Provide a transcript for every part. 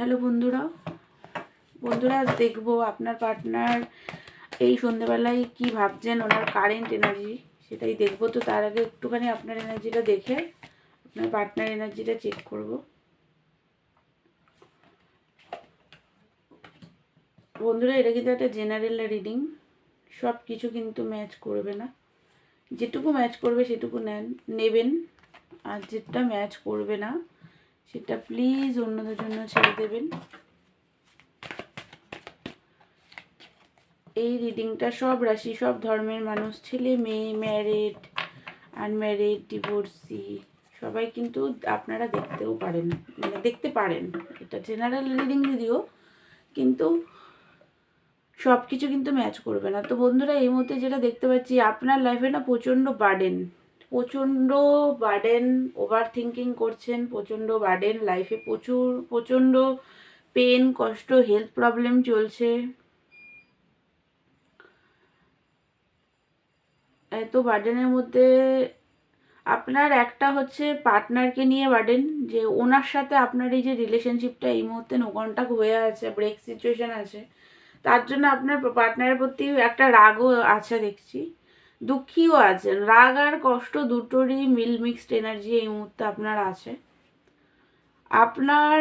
Hello বন্ধুরা। বন্ধুরা, আজ দেখব আপনার পার্টনার এই সন্ধেবেলায় কি ভাবছেন? ওনার কারেন্ট এনার্জি সেটাই দেখব। তো তার আগে একটুখানি আপনার এনার্জিটা দেখে, আপনার পার্টনার এনার্জিটা চেক করব। বন্ধুরা, এটা কিন্তু একটা জেনারেল রিডিং সব কিছু কিন্তু ম্যাচ করবে না। যেটুকু ম্যাচ করবে সেটুকু নেন, নেবেন। আর যেটা ম্যাচ করবে না সেটা প্লিজ অন্যদের জন্য ছেড়ে দেবেন। এই রিডিংটা সব রাশি, সব ধর্মের মানুষ, ছেলে, মেয়ে ম্যারিড আনম্যারিড ডিভোর্সি সবাই কিন্তু আপনারা দেখতেও পারেন মানে দেখতে পারেন। এটা জেনারেল রিডিং যদিও, কিন্তু সব কিছু কিন্তু ম্যাচ করবে না। তো বন্ধুরা, এই মুহূর্তে যেটা দেখতে পাচ্ছি, আপনার লাইফে না প্রচণ্ড বার্ডেন প্রচণ্ড বার্ডেন ওভার থিঙ্কিং করছেন, প্রচণ্ড বার্ডেন লাইফে প্রচুর, প্রচণ্ড পেন কষ্ট হেলথ প্রবলেম চলছে। এত বার্ডেনের মধ্যে আপনার একটা হচ্ছে পার্টনারকে নিয়ে বার্ডেন যে ওনার সাথে আপনার এই যে রিলেশনশিপটা এই মুহূর্তে নোকনটাক হয়ে আছে ব্রেক সিচুয়েশন আছে, তার জন্য আপনার পার্টনারের প্রতি একটা রাগও আছে দেখছি। দুঃখীও আছেন। রাগ আর কষ্ট দুটোরই মিল মিক্সড এনার্জি এই মুহূর্তে আপনার আছে। আপনার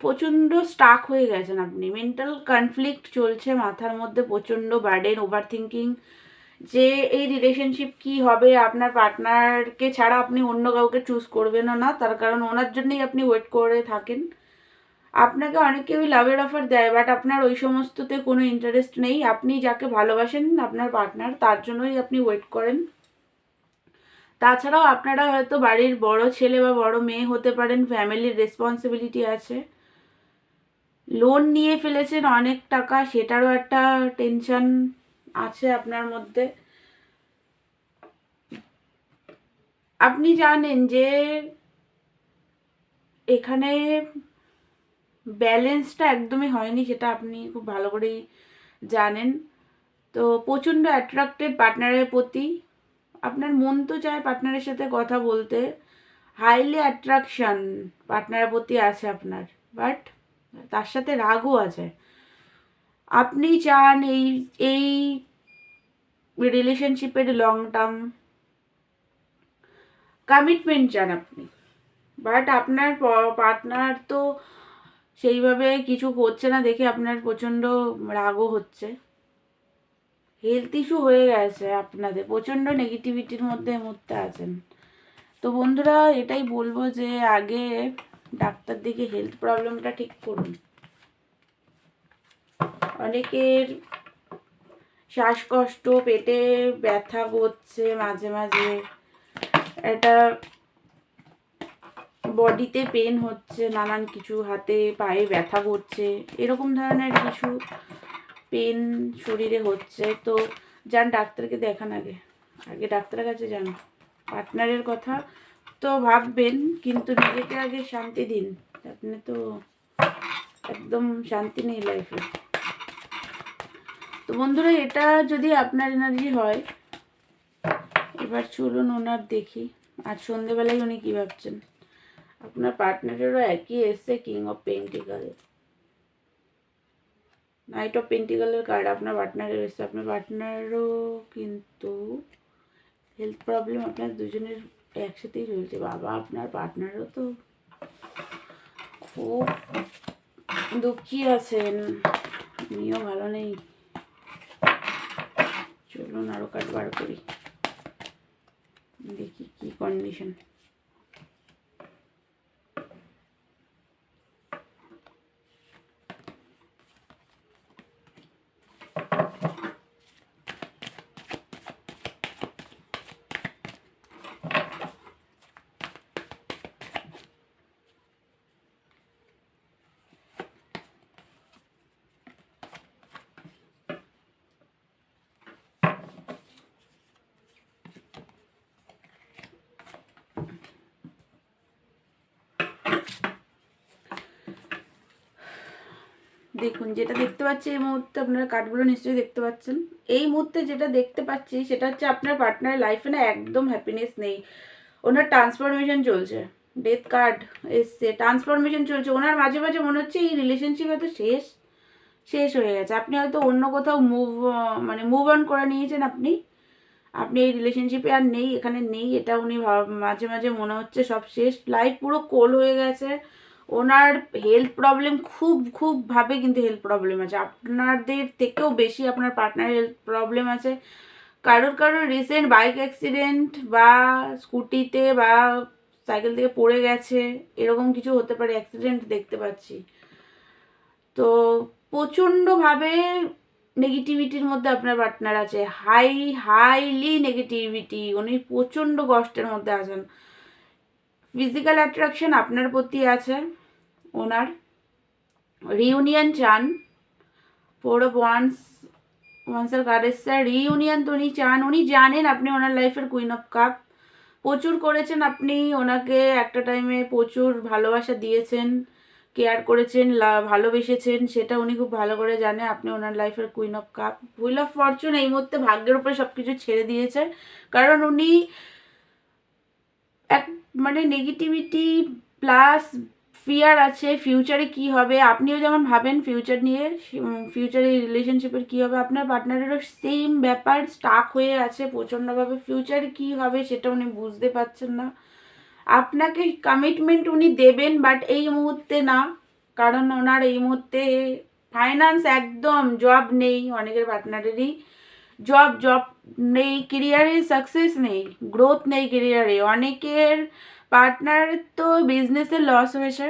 প্রচণ্ড স্টাক হয়ে গেছেন আপনি। মেন্টাল কনফ্লিক্ট চলছে মাথার মধ্যে প্রচণ্ড বার্ডেন ওভার থিঙ্কিং যে এই রিলেশনশিপ কি হবে আপনার পার্টনারকে ছাড়া আপনি অন্য কাউকে চুজ করবেনও না। তার কারণ ওনার জন্যই আপনি ওয়েট করে থাকেন। আপনাকে অনেকে ওই লাভের অফার দেয় বাট আপনার ওই সমস্ততে কোনো ইন্টারেস্ট নেই। আপনি যাকে ভালোবাসেন, আপনার পার্টনার তার জন্যই আপনি ওয়েট করেন। তাছাড়াও আপনারা হয়তো বাড়ির বড় ছেলে বা বড় মেয়ে হতে পারেন ফ্যামিলির রেসপন্সিবিলিটি আছে। লোন নিয়ে ফেলেছেন অনেক টাকা, সেটারও একটা টেনশন আছে আপনার মধ্যে। আপনি জানেন যে এখানে ব্যালেন্সটা একদমই হয়নি, সেটা আপনি খুব ভালো করেই জানেন। তো প্রচণ্ড অ্যাট্রাক্টেড পার্টনারের প্রতি। আপনার মন তো চায় পার্টনারের সাথে কথা বলতে। হাইলি অ্যাট্রাকশন পার্টনারের প্রতি আছে আপনার বাট তার সাথে রাগও আছে। আপনি চান এই এই রিলেশনশিপের লং টার্ম কমিটমেন্ট চান আপনি বাট আপনার পার্টনার তো সেইভাবে কিছু করছে না দেখে আপনার প্রচণ্ড রাগও হচ্ছে। হেলথ ইস্যু হয়ে গেছে আপনাদের, প্রচণ্ড নেগেটিভিটির মধ্যে মুহূর্তে আছেন। তো বন্ধুরা, এটাই বলব যে আগে ডাক্তার দিকে হেলথ প্রবলেমটা ঠিক করুন। অনেকের শ্বাসকষ্ট, পেটে ব্যথা করছে মাঝে মাঝে। এটা বডিতে পেন হচ্ছে, নানান কিছু, হাতে পায়ে ব্যথা করছে, এরকম ধরনের কিছু পেন শরীরে হচ্ছে। তো যান ডাক্তারকে দেখান আগে আগে ডাক্তারের কাছে যান। পার্টনারের কথা তো ভাববেন, কিন্তু নিজেকে আগে শান্তি দিন। আপনি তো একদম শান্তি নেই লাইফে তো বন্ধুরা, এটা যদি আপনার এনার্জি হয়, এবার চলুন ওনার দেখি। আর সন্ধেবেলায় উনি কী ভাবছেন? আপনার পার্টনারেরও একই এসছে king of pentacle knight of পেন্টিকালের card আপনার পার্টনারের এসছে। আপনার পার্টনারও কিন্তু হেলথ প্রবলেম আপনার দুজনের একসাথেই চলছে। বাবা, আপনার পার্টনারও তো খুব দুঃখী আছেন। উনিও ভালো নেই। চলুন আরও কার্ড বার করি। দেখি কি কন্ডিশন দেখুন, যেটা দেখতে পাচ্ছি এই মুহূর্তে আপনারা কার্ডগুলো নিশ্চয়ই দেখতে পাচ্ছেন। এই মুহূর্তে যেটা দেখতে পাচ্ছি, সেটা হচ্ছে আপনার পার্টনারের লাইফে না একদম হ্যাপিনেস নেই। ওনার ট্রান্সফরমেশন চলছে। ডেথ কার্ড এসছে ট্রান্সফরমেশন চলছে। ওনার মাঝে মাঝে মনে হচ্ছে এই রিলেশনশিপ হয়তো শেষ শেষ হয়ে গেছে। আপনি হয়তো অন্য কোথাও মুভ মানে মুভ অন করে নিয়েছেন আপনি। আপনি এই রিলেশনশিপে আর নেই, এখানে নেই, এটা উনি মাঝে মাঝে মনে হচ্ছে সব শেষ। লাইফ পুরো কোল হয়ে গেছে। ওনার হেলথ প্রবলেম খুব খুব ভাবে কিন্তু হেলথ প্রবলেম আছে। আপনাদের থেকেও বেশি আপনার পার্টনার হেলথ প্রবলেম আছে। কারোর কারোর রিসেন্ট বাইক অ্যাক্সিডেন্ট বা স্কুটিতে বা সাইকেল থেকে পড়ে গেছে, এরকম কিছু হতে পারে অ্যাক্সিডেন্ট দেখতে পাচ্ছি। তো প্রচণ্ডভাবে নেগেটিভিটির মধ্যে আপনার পার্টনার আছে। হাই হাইলি নেগেটিভিটি উনি প্রচণ্ড কষ্টের মধ্যে আছেন। ফিজিক্যাল অ্যাট্রাকশন আপনার প্রতি আছে, ওনার। রিউনিয়ন চান ফোর অফ ওয়ান্স ওয়ান্সের কার্ড স্যার রিউনিয়ন তো উনি চান। উনি জানেন আপনি ওনার লাইফের কুইন অফ কাপ প্রচুর করেছেন আপনি, ওনাকে একটা টাইমে প্রচুর ভালোবাসা দিয়েছেন কেয়ার করেছেন ভালোবেসেছেন, সেটা উনি খুব ভালো করে জানে, আপনি ওনার লাইফের queen of cup wheel of fortune এই মুহূর্তে ভাগ্যের উপরে সব কিছু ছেড়ে দিয়েছে কারণ উনি এক মানে নেগেটিভিটি প্লাস ফিয়ার আছে ফিউচারে কি হবে? আপনিও যেমন ভাবেন ফিউচার নিয়ে ফিউচারে রিলেশনশিপের কি হবে? আপনার পার্টনারেরও সেম ব্যাপার স্টাক হয়ে আছে, প্রচণ্ডভাবে ফিউচারে কি হবে সেটা উনি বুঝতে পারছেন না। আপনাকে কমিটমেন্ট উনি দেবেন বাট এই মুহূর্তে না, কারণ ওনার এই মুহূর্তে ফাইন্যান্স একদম জব নেই অনেকের পার্টনারেরই জব জব নেই কেরিয়ারে সাকসেস নেই গ্রোথ নেই কেরিয়ারে অনেকের পার্টনার তো বিজনেসে লস হয়েছে।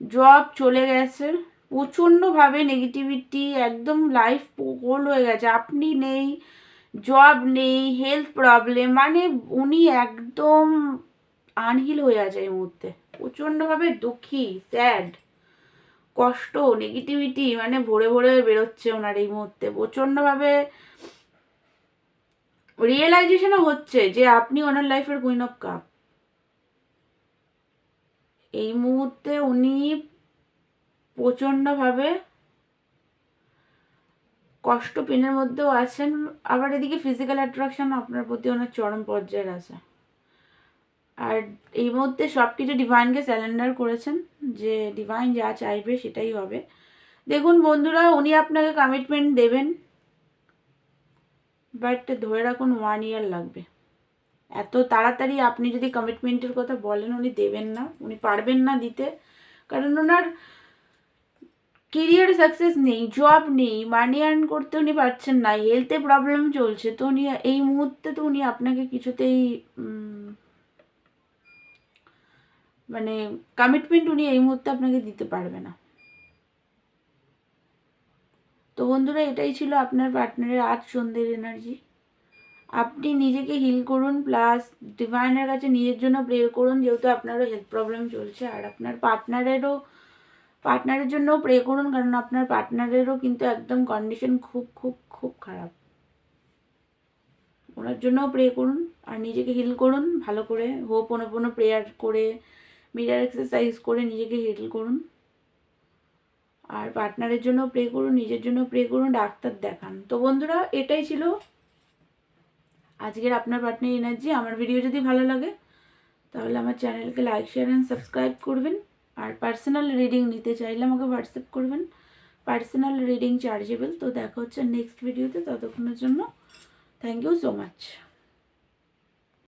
জব চলে গেছে। প্রচণ্ডভাবে নেগেটিভিটি একদম লাইফ হোল্ড হয়ে গেছে। আপনি নেই জব নেই হেলথ প্রবলেম মানে উনি একদম আনহিল হয়ে আছে এই মুহূর্তে। প্রচণ্ডভাবে দুঃখী স্যাড কষ্ট নেগেটিভিটি মানে ভরে ভরে বেরোচ্ছে ওনার এই মুহূর্তে। প্রচণ্ডভাবে রিয়েলাইজেশনও হচ্ছে যে আপনি ওনার লাইফের কুইন অফ কাপ এই মুহূর্তে উনি প্রচণ্ডভাবে কষ্ট পেনের মধ্যেও আছেন। আবার এদিকে ফিজিক্যাল অ্যাট্রাকশন আপনার প্রতি ওনার চরম পর্যায়ের আছে। আর এই মুহূর্তে সব কিছু ডিভাইনকে স্যালেন্ডার করেছেন, যে ডিভাইন যা চাইবে সেটাই হবে। দেখুন বন্ধুরা, উনি আপনাকে কমিটমেন্ট দেবেন বাট ধরে রাখুন ওয়ান ইয়ার লাগবে। এত তাড়াতাড়ি আপনি যদি কমিটমেন্টের কথা বলেন, উনি দেবেন না, উনি পারবেন না দিতে, কারণ ওনার কেরিয়ার সাকসেস নেই জব নেই মানি আর্ন করতে উনি পারছেন না হেলথে প্রবলেম চলছে, তো উনি এই মুহূর্তে তো উনি আপনাকে কিছুতেই মানে কমিটমেন্ট উনি এই মুহূর্তে আপনাকে দিতে পারবে না। তো বন্ধুরা, এটাই ছিল আপনার পার্টনারের আজ সন্ধ্যের এনার্জি আপনি নিজেকে হিল করুন প্লাস ডিভাইনের কাছে নিজের জন্য প্রে করুন, যেহেতু আপনারও হেলথ প্রবলেম চলছে। আর আপনার পার্টনারেরও পার্টনারের জন্যও প্রে করুন, কারণ আপনার পার্টনারেরও কিন্তু একদম কন্ডিশন খুব খুব খুব খারাপ। ওনার জন্যও প্রে করুন, আর নিজেকে হিল করুন, ভালো করে হোপ অনুপন্ন প্রেয়ার করে মিরার এক্সারসাইজ করে নিজেকে হিল করুন। আর পার্টনারের জন্য প্রে করুন, নিজের জন্য প্রে করুন, ডাক্তার দেখান। তো বন্ধুরা, এটাই ছিল আজকের আপনার পার্টনার এনার্জি আমার ভিডিও যদি ভালো লাগে, তাহলে আমার চ্যানেলকে লাইক শেয়ার অ্যান্ড সাবস্ক্রাইব করবেন। আর পার্সোনাল রিডিং নিতে চাইলে আমাকে হোয়াটসঅ্যাপ করবেন। পার্সোনাল রিডিং চার্জেবল তো দেখা হচ্ছে নেক্সট ভিডিওতে ততক্ষণের জন্য। Thank you so much